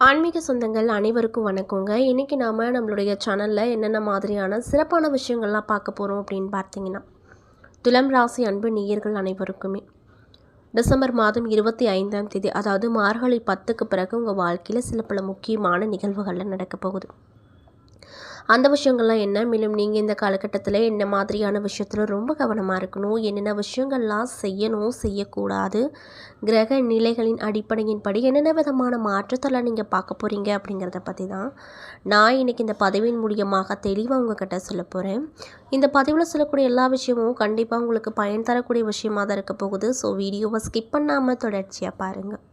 ஆன்மீக சொந்தங்கள் அனைவருக்கும் வணக்கங்க. இன்றைக்கி நாம் நம்மளுடைய சேனலில் என்னென்ன மாதிரியான சிறப்பான விஷயங்கள்லாம் பார்க்க போகிறோம் அப்படின்னு பார்த்தீங்கன்னா துலம் ராசி அன்பு நேயர்கள் அனைவருக்குமே டிசம்பர் மாதம் இருபத்தி ஐந்தாம் தேதி அதாவது மார்கழி பத்துக்கு பிறகு உங்கள் வாழ்க்கையில் சில பல முக்கியமான நிகழ்வுகளில் நடக்க போகுது. அந்த விஷயங்கள்லாம் என்ன? மேலும் நீங்கள் இந்த காலகட்டத்தில் என்ன மாதிரியான விஷயத்தில் ரொம்ப கவனமாக இருக்கணும்? என்னென்ன விஷயங்கள்லாம் செய்யணும்? செய்யக்கூடாது. கிரக நிலைகளின் அடிப்படையின் படி என்னென்ன விதமான மாற்றத்தெல்லாம் நீங்கள் பார்க்க போகிறீங்க அப்படிங்கிறத பற்றி தான் நான் இன்றைக்கி இந்த பதவியின் மூலியமாக தெளிவாக உங்ககிட்ட சொல்ல போகிறேன் இந்த பதிவில் சொல்லக்கூடிய எல்லா விஷயமும் கண்டிப்பாக உங்களுக்கு பயன் தரக்கூடிய விஷயமாக தான் இருக்க போகுது. ஸோ வீடியோவை ஸ்கிப் பண்ணாமல் தொடர்ச்சியாக பாருங்கள்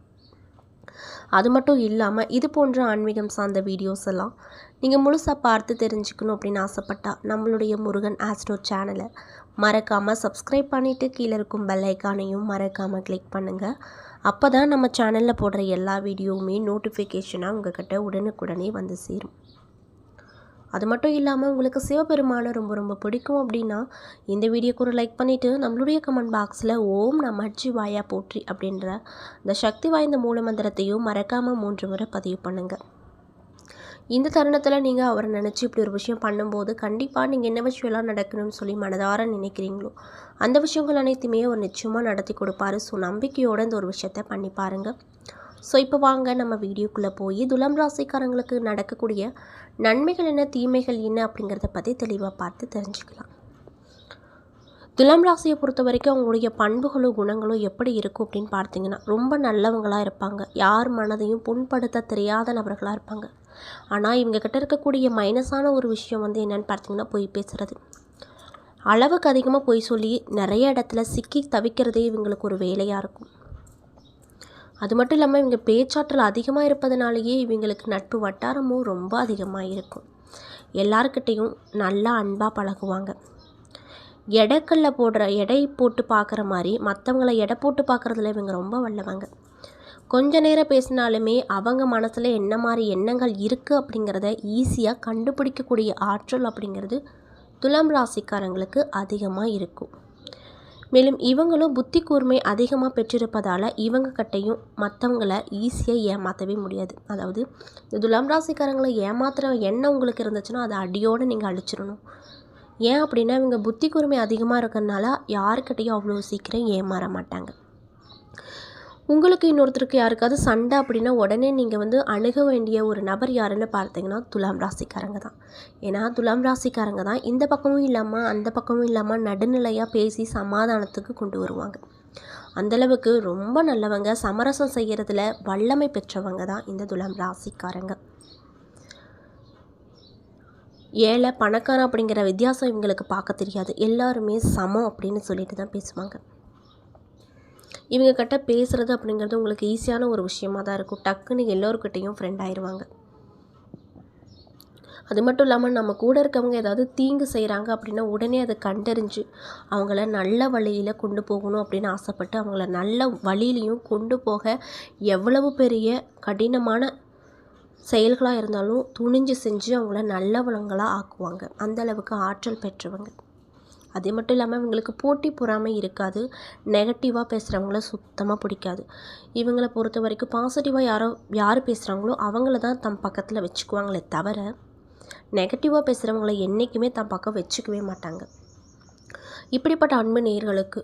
அது மட்டும் இல்லாமல் இது போன்ற ஆன்மீகம் சார்ந்த வீடியோஸ் எல்லாம் நீங்கள் முழுசாக பார்த்து தெரிஞ்சுக்கணும் அப்படின்னு ஆசைப்பட்டா நம்மளுடைய முருகன் ஆஸ்ட்ரோ சேனலை மறக்காமல் சப்ஸ்கிரைப் பண்ணிவிட்டு கீழே இருக்கும் பெல் ஐக்கானையும் மறக்காமல் கிளிக் பண்ணுங்கள் அப்போ தான் நம்ம சேனலில் போடுற எல்லா வீடியோவுமே நோட்டிஃபிகேஷனாக உங்கள்கிட்ட உடனுக்குடனே வந்து சேரும். அது மட்டும் இல்லாமல் உங்களுக்கு சிவபெருமானை ரொம்ப ரொம்ப பிடிக்கும் அப்படின்னா இந்த வீடியோக்கு ஒரு லைக் பண்ணிவிட்டு நம்மளுடைய கமெண்ட் பாக்ஸில் ஓம் நமச்சி வாயா போற்றி அப்படின்ற இந்த சக்தி வாய்ந்த மூல மந்திரத்தையும் மறக்காமல் மூன்று முறை பதிவு பண்ணுங்கள் இந்த தருணத்தில் நீங்கள் அவரை நினச்சி இப்படி ஒரு விஷயம் பண்ணும்போது கண்டிப்பாக நீங்கள் என்ன விஷயம்லாம் நடக்கணும்னு சொல்லி மனதார நினைக்கிறீங்களோ அந்த விஷயங்கள் அனைத்துமே அவர் நிச்சயமாக நடத்தி கொடுப்பாரு. ஸோ நம்பிக்கையோடு இந்த ஒரு விஷயத்த பண்ணி பாருங்கள் ஸோ இப்போ வாங்க நம்ம வீடியோக்குள்ளே போய் துலாம் ராசிக்காரங்களுக்கு நடக்கக்கூடிய நன்மைகள் என்ன தீமைகள் என்ன அப்படிங்கிறத பற்றி தெளிவாக பார்த்து தெரிஞ்சுக்கலாம். துலாம் ராசியை பொறுத்த வரைக்கும் அவங்களுடைய பண்புகளும் குணங்களும் எப்படி இருக்கும் அப்படின்னு பார்த்தீங்கன்னா ரொம்ப நல்லவங்களாக இருப்பாங்க. யார் மனதையும் புண்படுத்த தெரியாத நபர்களாக இருப்பாங்க. ஆனால் இவங்கக்கிட்ட இருக்கக்கூடிய மைனஸான ஒரு விஷயம் வந்து என்னென்னு பார்த்தீங்கன்னா பொய் பேசுகிறது அளவுக்கு அதிகமாக பொய் சொல்லி நிறைய இடத்துல சிக்கி தவிக்கிறதே இவங்களுக்கு ஒரு வேலையாக இருக்கும். அது மட்டும் இல்லாமல் இவங்க பேச்சாற்றல் அதிகமாக இருப்பதனாலேயே இவங்களுக்கு நட்பு வட்டாரமும் ரொம்ப அதிகமாக இருக்கும். எல்லாருக்கிட்டேயும் நல்லா அன்பாக பழகுவாங்க. எடைக்கல்ல போடுற எடை போட்டு பார்க்குற மாதிரி மற்றவங்கள எடை போட்டு பார்க்குறதுல இவங்க ரொம்ப வல்லவங்க. கொஞ்ச நேரம் பேசினாலுமே அவங்க மனசில் என்ன மாதிரி எண்ணங்கள் இருக்குது அப்படிங்கிறத ஈஸியாக கண்டுபிடிக்கக்கூடிய ஆற்றல் அப்படிங்கிறது துலாம் ராசிக்காரங்களுக்கு அதிகமாக இருக்கும். மேலும் இவங்களும் புத்தி கூர்மை அதிகமாக பெற்றிருப்பதால் இவங்க கிட்டையும் மற்றவங்களை ஈஸியாக ஏமாற்றவே முடியாது. அதாவது இந்த துலாம் ராசிக்காரங்களை ஏமாத்துகிற எண்ணம் உங்களுக்கு இருந்துச்சுன்னா அதை அடியோடு நீங்கள் அழிச்சிடணும். ஏன் அப்படின்னா இவங்க புத்தி கூர்மை அதிகமாக இருக்கிறதுனால யாருக்கிட்டையும் அவ்வளோ சீக்கிரம் ஏமாற மாட்டாங்க. உங்களுக்கு இன்னொருத்தருக்கு யாருக்காவது சண்டை அப்படின்னா உடனே நீங்கள் வந்து அணுக வேண்டிய ஒரு நபர் யாருன்னு பார்த்தீங்கன்னா துலாம் ராசிக்காரங்க தான். ஏன்னா துலாம் ராசிக்காரங்க தான் இந்த பக்கமும் இல்லாமல் அந்த பக்கமும் இல்லாமல் நடுநிலையாக பேசி சமாதானத்துக்கு கொண்டு வருவாங்க. அந்தளவுக்கு ரொம்ப நல்லவங்க சமரசம் செய்கிறதுல வல்லமை பெற்றவங்க தான் இந்த துலாம் ராசிக்காரங்க. ஏழை பணக்காரன் அப்படிங்கிற வித்தியாசம் இவங்களுக்கு பார்க்க தெரியாது. எல்லாருமே சமம் அப்படின்னு சொல்லிட்டு தான் பேசுவாங்க. இவங்க கிட்ட பேசுகிறது அப்படிங்கிறது உங்களுக்கு ஈஸியான ஒரு விஷயமாக தான் இருக்கும். டக்குன்னு எல்லோருக்கிட்டேயும் ஃப்ரெண்ட் ஆயிடுவாங்க அது மட்டும் இல்லாமல் நம்ம கூட இருக்கவங்க ஏதாவது தீங்கு செய்கிறாங்க அப்படின்னா உடனே அதை கண்டறிஞ்சு அவங்கள நல்ல வழியில் கொண்டு போகணும் அப்படின்னு ஆசைப்பட்டு அவங்கள நல்ல வழியிலையும் கொண்டு போக எவ்வளவு பெரிய கடினமான செயல்களாக இருந்தாலும் துணிஞ்சு செஞ்சு அவங்கள நல்ல வளங்களாக ஆக்குவாங்க. அந்த அளவுக்கு ஆற்றல் பெற்றவங்க. அது மட்டும் இல்லாமல் இவங்களுக்கு போட்டி பொறாமை இருக்காது. நெகட்டிவாக பேசுகிறவங்கள சுத்தமாக பிடிக்காது. இவங்களை பொறுத்த வரைக்கும் பாசிட்டிவாக யாரோ யார் பேசுகிறாங்களோ அவங்கள தான் தம் பக்கத்தில் வச்சுக்குவாங்களே தவிர நெகட்டிவாக பேசுகிறவங்கள என்றைக்குமே தம் பக்கம் வச்சுக்கவே மாட்டாங்க. இப்படிப்பட்ட அன்பு நேர்களுக்கு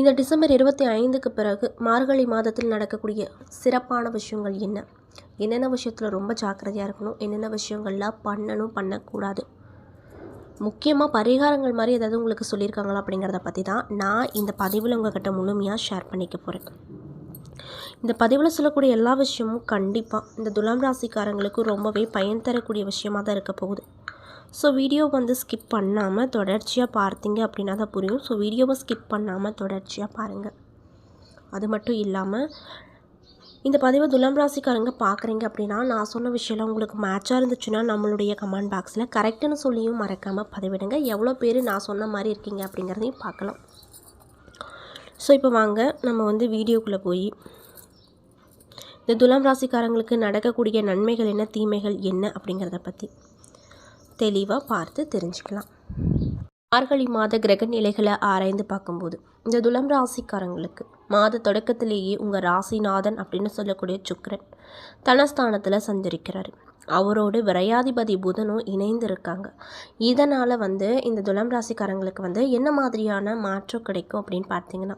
இந்த டிசம்பர் இருபத்தி ஐந்துக்கு பிறகு மார்கழி மாதத்தில் நடக்கக்கூடிய சிறப்பான விஷயங்கள் என்ன? என்னென்ன விஷயத்தில் ரொம்ப ஜாக்கிரதையாக இருக்கணும்? என்னென்ன விஷயங்கள்லாம் பண்ணணும் பண்ணக்கூடாது? முக்கியமாக பரிகாரங்கள் மாதிரி ஏதாவது உங்களுக்கு சொல்லியிருக்காங்களா அப்படிங்கிறத பற்றி தான் நான் இந்த பதிவில் உங்கள்கிட்ட முழுமையாக ஷேர் பண்ணிக்க போகிறேன் இந்த பதிவில் சொல்லக்கூடிய எல்லா விஷயமும் கண்டிப்பாக இந்த துலாம் ராசிக்காரங்களுக்கு ரொம்பவே பயன் தரக்கூடிய விஷயமாக தான் இருக்க போகுது. ஸோ வீடியோ வந்து ஸ்கிப் பண்ணாமல் தொடர்ச்சியாக பார்த்தீங்க அப்படின்னா தான் புரியும். ஸோ வீடியோவை ஸ்கிப் பண்ணாமல் தொடர்ச்சியாக பாருங்கள் அது மட்டும் இல்லாமல் இந்த பதிவை துலாம் ராசிக்காரங்க பார்க்குறீங்க அப்படின்னா நான் சொன்ன விஷயம்லாம் உங்களுக்கு மேட்சாக இருந்துச்சுன்னா நம்மளுடைய கமெண்ட் பாக்ஸில் கரெக்டுன்னு சொல்லியும் மறக்காமல் பதிவிடுங்க. எவ்வளோ பேர் நான் சொன்ன மாதிரி இருக்கீங்க அப்படிங்கிறதையும் பார்க்கலாம். ஸோ இப்போ வாங்க. நம்ம வந்து வீடியோக்குள்ளே போய் இந்த துலாம் ராசிக்காரங்களுக்கு நடக்கக்கூடிய நன்மைகள் என்ன தீமைகள் என்ன அப்படிங்கிறத பற்றி தெளிவாக பார்த்து தெரிஞ்சுக்கலாம். மார்கழி மாத கிரக நிலைகளை ஆராய்ந்து பார்க்கும்போது இந்த துலாம் ராசிக்காரங்களுக்கு மாத தொடக்கத்திலேயே உங்கள் ராசிநாதன் அப்படின்னு சொல்லக்கூடிய சுக்ரன் தனஸ்தானத்தில் சஞ்சரிக்கிறார். அவரோடு விரையாதிபதி புதனும் இணைந்து இருக்காங்க இதனால் வந்து இந்த துலாம் ராசிக்காரங்களுக்கு வந்து என்ன மாதிரியான மாற்றம் கிடைக்கும் அப்படின்னு பார்த்தீங்கன்னா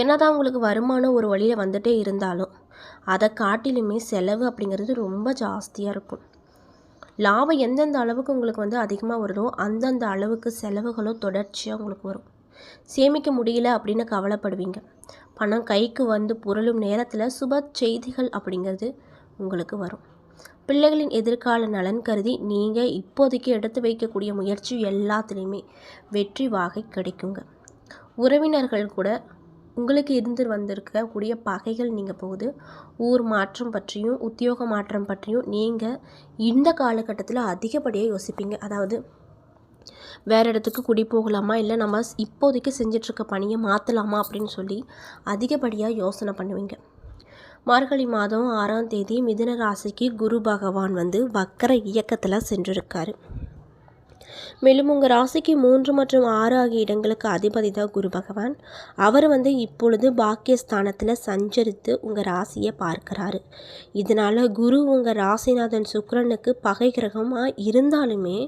என்னதான் உங்களுக்கு வருமானம் ஒரு வழியில் வந்துட்டே இருந்தாலும் அதை காட்டிலுமே செலவு அப்படிங்கிறது ரொம்ப ஜாஸ்தியாக இருக்கும். லாபம் எந்தெந்த அளவுக்கு உங்களுக்கு வந்து அதிகமாக வருதோ அந்தந்த அளவுக்கு செலவுகளும் தொடர்ச்சியாக உங்களுக்கு வரும். சேமிக்க முடியல அப்படின்னு கவலைப்படுவீங்க. பணம் கைக்கு வந்து புரளும் நேரத்தில் சுப செய்திகள் அப்படிங்கிறது உங்களுக்கு வரும். பிள்ளைகளின் எதிர்கால நலன் கருதி நீங்கள் இப்போதைக்கு எடுத்து வைக்கக்கூடிய முயற்சி எல்லாத்துலேயுமே வெற்றி வாகை கிடைக்குங்க. உறவினர்கள் கூட உங்களுக்கு இருந்து வந்திருக்கக்கூடிய பகைகள் நீங்கள் போகுது. ஊர் மாற்றம் பற்றியும் உத்தியோக மாற்றம் பற்றியும் நீங்கள் இந்த காலகட்டத்தில் அதிகப்படியாக யோசிப்பீங்க. அதாவது வேறு இடத்துக்கு குடி போகலாமா? இல்லை நம்ம இப்போதைக்கு செஞ்சிட்ருக்க பணியை மாற்றலாமா அப்படின்னு சொல்லி அதிகப்படியாக யோசனை பண்ணுவீங்க. மார்கழி மாதம் ஆறாம் தேதி மிதுன ராசிக்கு குரு பகவான் வந்து வக்கர இயக்கத்தில் சென்றிருக்காரு. மேலும் உங்கள் ராசிக்கு மூன்று மற்றும் ஆறு ஆகிய இடங்களுக்கு அதிபதி தான் குரு பகவான். அவர் வந்து இப்பொழுது பாக்கியஸ்தானத்தில் சஞ்சரித்து உங்கள் ராசியை பார்க்குறாரு. இதனால் குரு உங்கள் ராசிநாதன் சுக்கரனுக்கு பகை கிரகமாக இருந்தாலுமே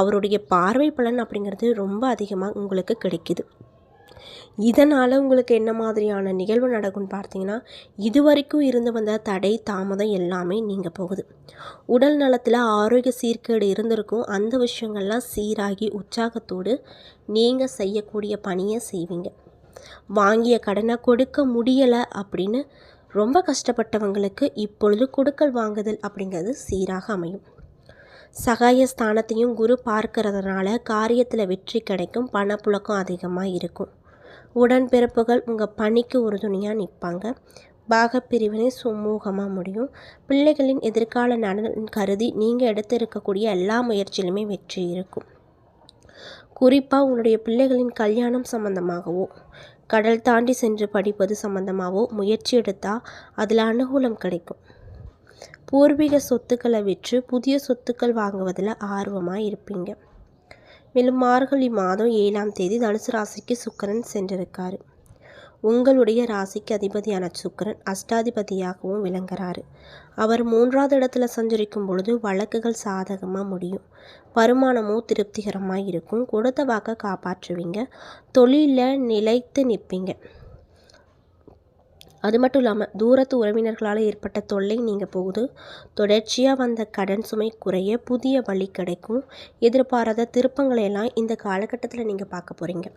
அவருடைய பார்வை பலன் அப்படிங்கிறது ரொம்ப அதிகமாக உங்களுக்கு கிடைக்குது. இதனால் உங்களுக்கு என்ன மாதிரியான நிகழ்வு நடக்கும்னு பார்த்தீங்கன்னா இது வரைக்கும் இருந்து வந்த தடை தாமதம் எல்லாமே நீங்கள் போகுது. உடல் நலத்தில் ஆரோக்கிய சீர்கேடு இருந்திருக்கும். அந்த விஷயங்கள்லாம் சீராகி உற்சாகத்தோடு நீங்கள் செய்யக்கூடிய பணியை செய்வீங்க. வாங்கிய கடனை கொடுக்க முடியலை அப்படின்னு ரொம்ப கஷ்டப்பட்டவங்களுக்கு இப்பொழுது கொடுக்கல் வாங்குதல் அப்படிங்கிறது சீராக அமையும். சகாய ஸ்தானத்தையும் குரு பார்க்கறதுனால காரியத்தில் வெற்றி கிடைக்கும் பணப்புழக்கம் அதிகமாக இருக்கும். உடன்பிறப்புகள் உங்கள் பணிக்கு உறுதுணையாக நிற்பாங்க. பாகப்பிரிவினை சுமூகமாக முடியும். பிள்ளைகளின் எதிர்கால நலன் கருதி நீங்கள் எடுத்து இருக்கக்கூடிய எல்லா முயற்சியிலுமே வெற்றி இருக்கும். குறிப்பாக உங்களுடைய பிள்ளைகளின் கல்யாணம் சம்பந்தமாகவோ கடல் தாண்டி சென்று படிப்பது சம்பந்தமாகவோ முயற்சி எடுத்தால் அதில் அனுகூலம் கிடைக்கும். பூர்வீக சொத்துக்களை விற்று புதிய சொத்துக்கள் வாங்குவதில் ஆர்வமாக இருப்பீங்க. மேலும் மார்கழி மாதம் ஏழாம் தேதி தனுசு ராசிக்கு சுக்கரன் சென்றிருக்காரு. உங்களுடைய ராசிக்கு அதிபதியான சுக்கரன் அஷ்டாதிபதியாகவும் விளங்குறாரு. அவர் மூன்றாவது இடத்துல சஞ்சரிக்கும் பொழுது வழக்குகள் சாதகமாக முடியும். வருமானமும் திருப்திகரமாக இருக்கும். கொடுத்த வாக்க காப்பாற்றுவீங்க. தொழிலில் நிலைத்து நிற்பீங்க. அது மட்டும் இல்லாமல் தூரத்து உறவினர்களால் ஏற்பட்ட தொல்லை நீங்கள் போகுது. தொடர்ச்சியாக வந்த கடன் சுமை குறைய புதிய வழி கிடைக்கும். எதிர்பாராத திருப்பங்களை எல்லாம் இந்த காலகட்டத்தில் நீங்கள் பார்க்க போகிறீங்க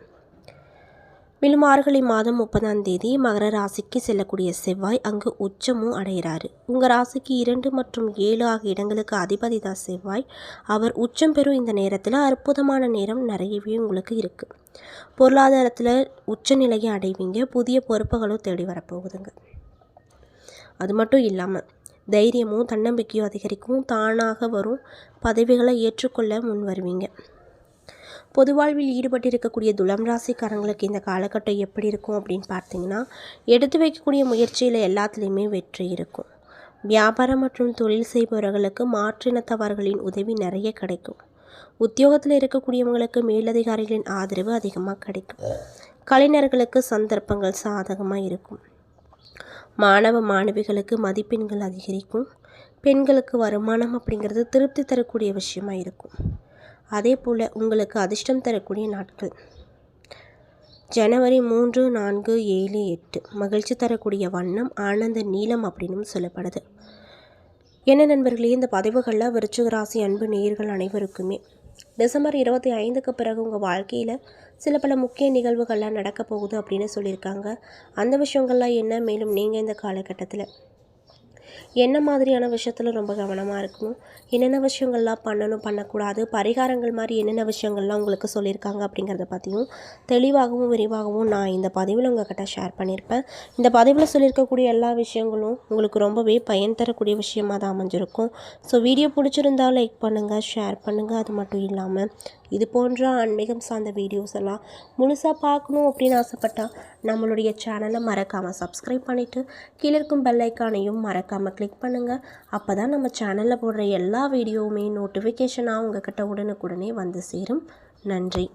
மேலும் ஆறுகளை மாதம் முப்பதாம் தேதி மகர ராசிக்கு செல்லக்கூடிய செவ்வாய் அங்கு உச்சமும் அடைகிறாரு. உங்கள் ராசிக்கு இரண்டு மற்றும் ஏழு ஆகிய இடங்களுக்கு அதிபதி தான் செவ்வாய். அவர் உச்சம் பெறும் இந்த நேரத்தில் அற்புதமான நேரம் நிறையவே உங்களுக்கு இருக்குது பொருளாதாரத்தில் உச்சநிலையை அடைவீங்க. புதிய பொறுப்புகளும் தேடி வரப்போகுதுங்க. அது மட்டும் இல்லாமல் தைரியமும் தன்னம்பிக்கையும் அதிகரிக்கும். தானாக வரும் பதவிகளை ஏற்றுக்கொள்ள முன் வருவீங்க. பொது வாழ்வில் ஈடுபட்டிருக்கக்கூடிய துலம் ராசிக்காரங்களுக்கு இந்த காலகட்டம் எப்படி இருக்கும் அப்படின்னு பார்த்தீங்கன்னா எடுத்து வைக்கக்கூடிய முயற்சியில் எல்லாத்துலேயுமே வெற்றி இருக்கும். வியாபாரம் மற்றும் தொழில் செய்பவர்களுக்கு மாற்றினத்தவர்களின் உதவி நிறைய கிடைக்கும். உத்தியோகத்தில் இருக்கக்கூடியவங்களுக்கு மேலதிகாரிகளின் ஆதரவு அதிகமாக கிடைக்கும். கலைஞர்களுக்கு சந்தர்ப்பங்கள் சாதகமாக இருக்கும். மாணவ மாணவிகளுக்கு மதிப்பெண்கள் அதிகரிக்கும். பெண்களுக்கு வருமானம் அப்படிங்கிறது திருப்தி தரக்கூடிய விஷயமாக இருக்கும். அதே போல் உங்களுக்கு அதிர்ஷ்டம் தரக்கூடிய நாட்கள். ஜனவரி மூன்று நான்கு ஏழு எட்டு. மகிழ்ச்சி தரக்கூடிய வண்ணம் ஆனந்த நீளம் அப்படின்னு சொல்லப்படுது. என்ன நண்பர்களே இந்த பதிவுகளில் விருச்சிக ராசி அன்பு நேயர்கள் அனைவருக்குமே டிசம்பர் இருபத்தி ஐந்துக்கு பிறகு உங்கள் வாழ்க்கையில் சில பல முக்கிய நிகழ்வுகள்லாம் நடக்க போகுது அப்படின்னு சொல்லியிருக்காங்க. அந்த விஷயங்கள்லாம் என்ன? மேலும் நீங்கள் இந்த காலகட்டத்தில் என்ன மாதிரியான விஷயத்தில் ரொம்ப கவனமாக இருக்கணும்? என்னென்ன விஷயங்கள்லாம் பண்ணணும் பண்ணக்கூடாது? பரிகாரங்கள் மாதிரி என்னென்ன விஷயங்கள்லாம் உங்களுக்கு சொல்லியிருக்காங்க அப்படிங்கிறத பற்றியும் தெளிவாகவும் விரிவாகவும் நான் இந்த பதிவில் உங்கள்கிட்ட ஷேர் பண்ணியிருப்பேன். இந்த பதிவில் சொல்லியிருக்கக்கூடிய எல்லா விஷயங்களும் உங்களுக்கு ரொம்பவே பயன் தரக்கூடிய விஷயமாக தான் அமைஞ்சிருக்கும். ஸோ வீடியோ பிடிச்சிருந்தால் லைக் பண்ணுங்கள் ஷேர் பண்ணுங்கள் அது மட்டும் இல்லாமல் இது போன்ற ஆன்மீகம் சார்ந்த வீடியோஸ் எல்லாம் முழுசாக பார்க்கணும் அப்படின்னு ஆசைப்பட்டால் நம்மளுடைய சேனலை மறக்காமல் சப்ஸ்கிரைப் பண்ணிவிட்டு கீழே இருக்கும் பெல்லைக்கானையும் மறக்காமல் கிளிக் பண்ணுங்கள் அப்போ தான் நம்ம சேனலில் போடுற எல்லா வீடியோவுமே நோட்டிஃபிகேஷனாக உங்கள்கிட்ட உடனுக்குடனே வந்து சேரும். நன்றி.